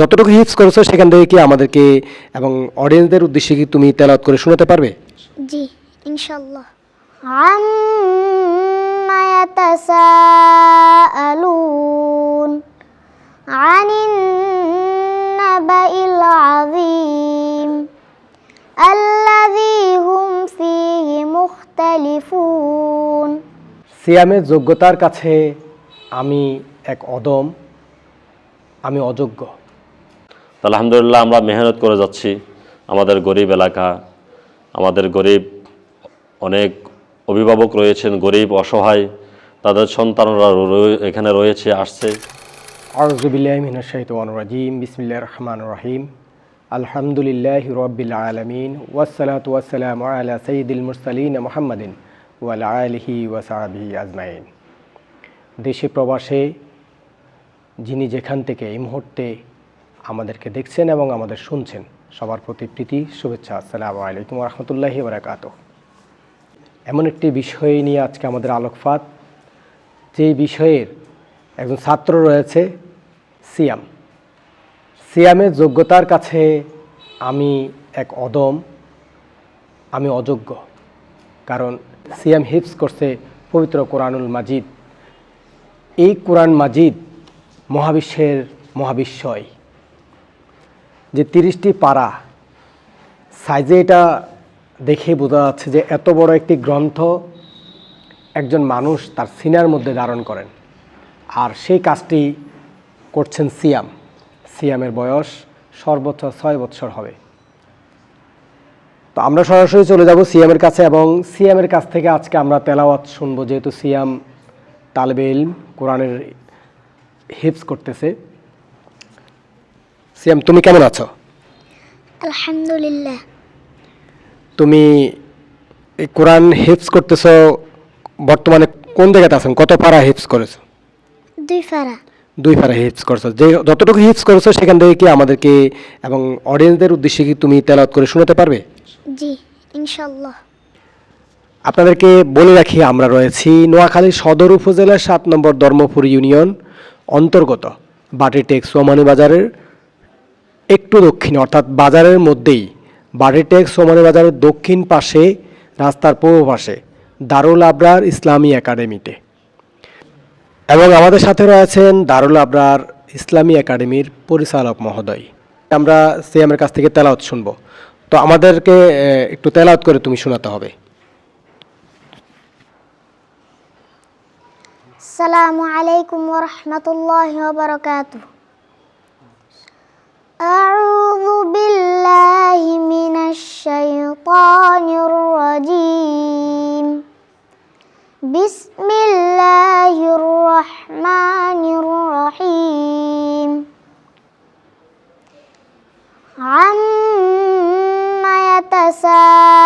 যতটুকু হিপস করেছো সেখান থেকে কি আমাদেরকে এবং অডিয়েন্সদের উদ্দেশ্যে কি তুমি তেলাওয়াত করে শোনাতে পারবে জি ইনশাল্লাহ عما يتساءلون عن النبأ العظيم الذي هم فيه مختلفون সিয়ামের যোগ্যতার কাছে আমি এক অদম আমি অযোগ্য তো আলহামদুলিল্লাহ আমরা মেহনত করে যাচ্ছি। আমাদের গরিব এলাকা, আমাদের গরিব অনেক অভিভাবক রয়েছেন, গরিব, অসহায়, তাদের সন্তানরা এখানে রয়েছে, আসছে। আউজুবিল্লাহিমিনাশাইতানির বিসমিল্লাহির রহমানির রহিম। আলহামদুলিল্লাহ রব্বিল আলামিন, ওয়াসসালাতু ওয়াসসালামু আলা সাইয়্যিদিল মুরসালিন মুহাম্মাদিন ওয়া আলা আলিহি ওয়া সাহবিহি আজমাইন। দেশে প্রবাসে যিনি যেখান থেকে এই মুহূর্তে আমাদেরকে দেখছেন এবং আমাদের শুনছেন। সবার প্রতি প্রীতি, শুভেচ্ছা, আসসালামু আলাইকুম রহমতুল্লাহি বারাকাতুহ এমন একটি বিষয় নিয়ে আজকে আমাদের আলোকপাত। যেই বিষয়ের একজন ছাত্র রয়েছে, সিয়াম। সিয়ামের যোগ্যতার কাছে আমি এক অদম, আমি অযোগ্য। কারণ সিয়াম হিপস করছে পবিত্র কোরআনুল মাজিদ। এই কোরআন মাজিদ মহাবিশ্বের মহাবিশ্বয়। যে তিরিশটি পারা সাইজে এটা দেখে বোঝা যাচ্ছে যে এত বড় একটি গ্রন্থ একজন মানুষ তার সিনার মধ্যে ধারণ করেন। আর সেই কাজটি করছেন সিয়াম। সিয়ামের বয়স সর্বোচ্চ ছয় বৎসর হবে। তো আমরা সরাসরি চলে যাব সিয়ামের কাছে এবং সিয়ামের কাছ থেকে আজকে আমরা তেলাওয়াত শুনব, যেহেতু সিয়াম তালবে ইলম কোরআনের হিপস করতেছে। সিয়াম তুমি কেমন আছো? আলহামদুলিল্লাহ। তুমি এই কোরআন হিপস করতেছো বর্তমানে কোন জায়গাতে আছেন? কত পারা হিপস করেছ? দুই ফারা দুই পারা হিপস করেছ। যে যতটুকু হিপস করেছ সেখান থেকে কি আমাদেরকে এবং অডিয়েন্সদের উদ্দেশ্যে কি তুমি তেলাওয়াত করে শোনাতে পারবে? জি ইনশাল্লাহ আপনাদেরকে বলে রাখি আমরা রয়েছি নোয়াখালী সদর উপজেলার সাত নম্বর ধর্মপুর ইউনিয়ন অন্তর্গত বাটিটেক্স সোমানি বাজারের একটু দক্ষিণে, অর্থাৎ বাজারের মধ্যেই। বাড়িটেক সোমানি বাজারের দক্ষিণ পাশে, রাস্তার পূর্ব পাশে, দারুল আবরার ইসলামী একাডেমিতে। এবং আমাদের সাথে রয়েছেন দারুল আবরার ইসলামী একাডেমির পরিচালক মহোদয়। আমরা সিএমের কাছ থেকে তেলাওত শুনব। তো আমাদেরকে একটু তেলাওত করে তুমি শোনাতে হবে। সালামু আলাইকুম ওয়া রাহমাতুল্লাহি ওয়া বারাকাতুহু। أعوذ بالله من الشيطان الرجيم. بسم الله الرحمن الرحيم. عما يتساءلون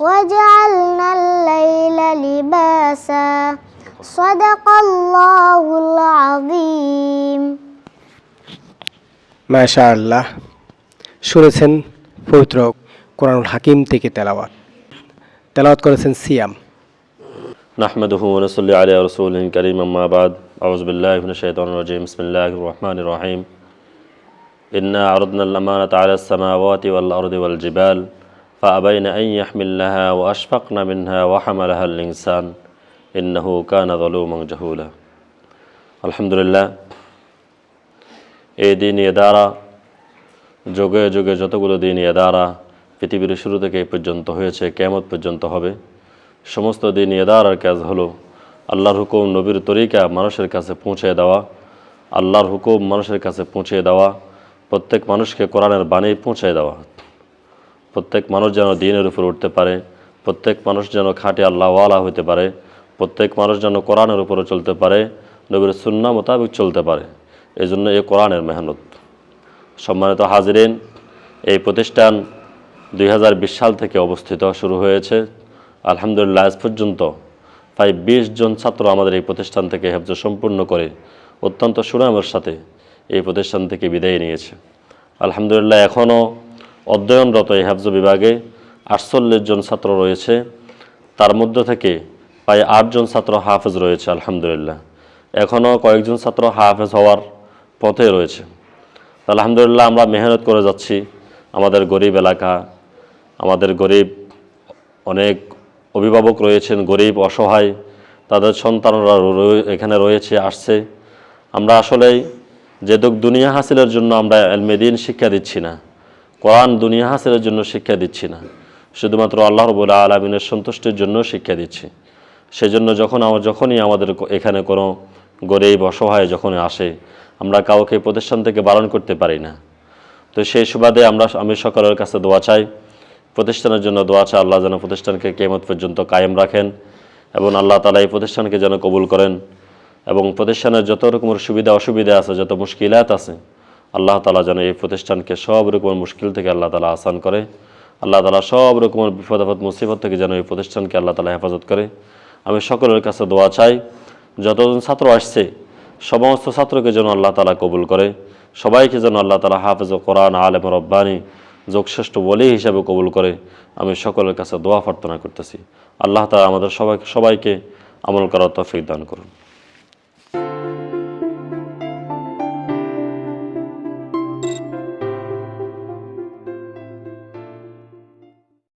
وجعلنا الليل لباسا صدق الله العظيم মাশা আল্লাহ শুনেছেন পবিত্র কোরআনুল হাকিম থেকে তেলাওয়াত তেলাওয়াত করেছেন সিয়াম نحمده ونصلي على رسوله الكريم أما بعد أعوذ بالله من الشيطان الرجيم بسم الله الرحمن الرحيم إنا عرضنا الأمانة على السماوات والأرض والجبال فأبين أن يحملنها وأشفقن منها وحملها الإنسان إنه كان ظلوما جهولا الحمد لله এই দিন দ্বারা যুগে যুগে যতগুলো দিন দ্বারা পৃথিবীর শুরু থেকে এই পর্যন্ত হয়েছে কেমত পর্যন্ত হবে সমস্ত দিন এদারার কাজ হলো আল্লাহর হুকুম নবীর তরিকা মানুষের কাছে পৌঁছে দেওয়া আল্লাহর হুকুম মানুষের কাছে পৌঁছে দেওয়া প্রত্যেক মানুষকে কোরআনের বাণী পৌঁছে দেওয়া প্রত্যেক মানুষ যেন দিনের উপর উঠতে পারে, প্রত্যেক মানুষ যেন খাঁটি আল্লাহওয়ালা হতে পারে, প্রত্যেক মানুষ যেন কোরআনের উপরে চলতে পারে, নবীর সুন্না মোতাবেক চলতে পারে। এই জন্য এই কোরআনের মেহনত। সম্মানিত হাজিরিন, এই প্রতিষ্ঠান দুই হাজার বিশ সাল থেকে অবস্থিত, শুরু হয়েছে। আলহামদুলিল্লাহ, আজ পর্যন্ত প্রায় বিশ জন ছাত্র আমাদের এই প্রতিষ্ঠান থেকে হেফজ সম্পূর্ণ করে অত্যন্ত সুনামের সাথে এই প্রতিষ্ঠান থেকে বিদায় নিয়েছে। আলহামদুলিল্লাহ, এখনও অধ্যয়নরত এই হেফজ বিভাগে আটচল্লিশ জন ছাত্র রয়েছে। তার মধ্য থেকে প্রায় আটজন ছাত্র হাফেজ রয়েছে, আলহামদুলিল্লাহ। এখনও কয়েকজন ছাত্র হাফেজ হওয়ার পথে রয়েছে। আলহামদুলিল্লাহ, আমরা মেহনত করে যাচ্ছি আমাদের গরিব এলাকা। আমাদের গরিব অনেক অভিভাবক রয়েছেন, গরিব, অসহায়। তাদের সন্তানরা এখানে রয়েছে, আসছে। আমরা আসলেই যে দুনিয়া হাসিলের জন্য আমরা এলমেদিন শিক্ষা দিচ্ছি না। কোরআন দুনিয়া হাসিলের জন্য শিক্ষা দিচ্ছি না। শুধুমাত্র আল্লাহ রবুল্লা আলমিনের সন্তুষ্টির জন্য শিক্ষা দিচ্ছি। সেজন্য যখন আমার যখনই আমাদের এখানে কোনো গরিব, অসহায় যখন আসে, আমরা কাউকে প্রতিষ্ঠান থেকে বারণ করতে পারি না। তো সেই সুবাদে আমরা আমি সকলের কাছে দোয়া চাই। প্রতিষ্ঠানের জন্য দোয়া চাই, আল্লাহ যেন প্রতিষ্ঠানকে কেমত পর্যন্ত কায়েম রাখেন এবং আল্লাহ তালা এই প্রতিষ্ঠানকে যেন কবুল করেন এবং প্রতিষ্ঠানের যত রকমের সুবিধা অসুবিধা আছে, যত মুশকিলাত আছে আল্লাহ তালা যেন এই প্রতিষ্ঠানকে সব রকমের মুশকিল থেকে আল্লাহ তালা আসান করে। আল্লাহ তালা সব রকমের বিপদ আপদ, মুসিবত থেকে যেন এই প্রতিষ্ঠানকে আল্লাহ তালা হেফাজত করে। আমি সকলের কাছে দোয়া চাই, যতজন ছাত্র আসছে, সমস্ত ছাত্রকে যেন আল্লাহ তালা কবুল করে। সবাইকে যেন আল্লাহ তালা হাফেজ কোরআন আলেম রব্বানি যোগশ্রেষ্ঠ বলি হিসাবে কবুল করে। আমি সকলের কাছে দোয়া প্রার্থনা করতেছি। আল্লাহ তালা আমাদের সবাই সবাইকে আমল করার তৌফিক দান করুন।